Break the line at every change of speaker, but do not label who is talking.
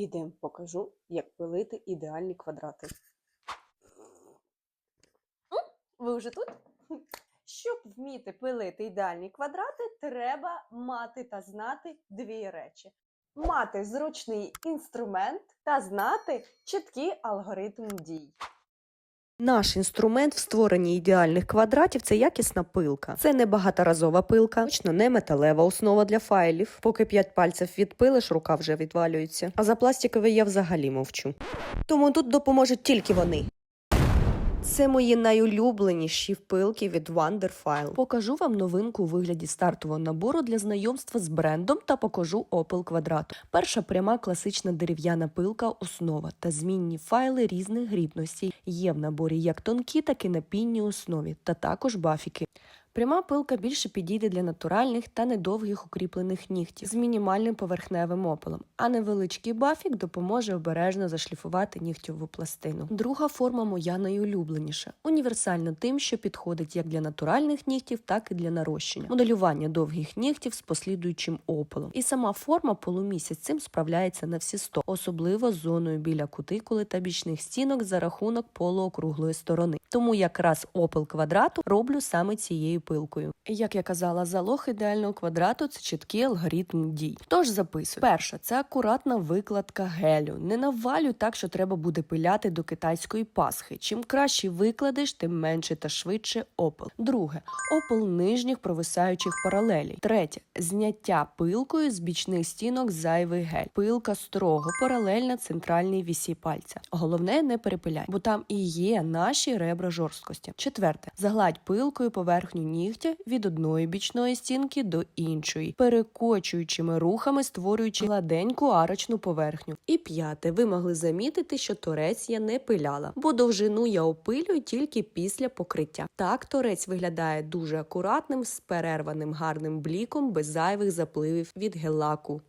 Ідем, покажу, як пилити ідеальні квадрати. М, Ви вже тут? Щоб вміти пилити ідеальні квадрати, треба мати та знати дві речі: мати зручний інструмент та знати чіткий алгоритм дій.
Наш інструмент в створенні ідеальних квадратів це якісна пилка. Це не багаторазова пилка, точно не металева основа для файлів. Поки п'ять пальців відпилиш, рука вже відвалюється. А за пластикові я взагалі мовчу. Тому тут допоможуть тільки вони. Це мої найулюбленіші впилки від Wonderfile. Покажу вам новинку у вигляді стартового набору для знайомства з брендом та покажу опил квадрату. Перша пряма класична дерев'яна пилка основа та змінні файли різних грібностей. Є в наборі як тонкі, так і на пінній основі, та також бафіки. Пряма пилка більше підійде для натуральних та недовгих укріплених нігтів з мінімальним поверхневим опилом, а невеличкий бафік допоможе обережно зашліфувати нігтєву пластину. Друга форма моя найулюбленіша, універсальна тим, що підходить як для натуральних нігтів, так і для нарощення. Моделювання довгих нігтів з послідуючим опилом. І сама форма полумісяць цим справляється на всі 100, особливо з зоною біля кутикули та бічних стінок за рахунок полуокруглої сторони. Тому якраз опил квадрату роблю саме цією пилкою. Як я казала, залог ідеального квадрату це чіткий алгоритм дій. Тож записую. Перша це акуратна викладка гелю. Не навалюй так, що треба буде пиляти до китайської пасхи. Чим краще викладеш, тим менше та швидше опил. Друге опил нижніх провисаючих паралелей. Третє зняття пилкою з бічних стінок зайвий гель. Пилка строго паралельна центральній вісі пальця. Головне не перепиляй, бо там і є наші ребра жорсткості. Четверте загладь пилкою поверхню нігтя від одної бічної стінки до іншої, перекочуючими рухами створюючи гладеньку арочну поверхню. І п'яте, ви могли замітити, що торець я не пиляла, бо довжину я опилюю тільки після покриття. Так торець виглядає дуже акуратним, з перерваним гарним бліком, без зайвих запливів від гелаку.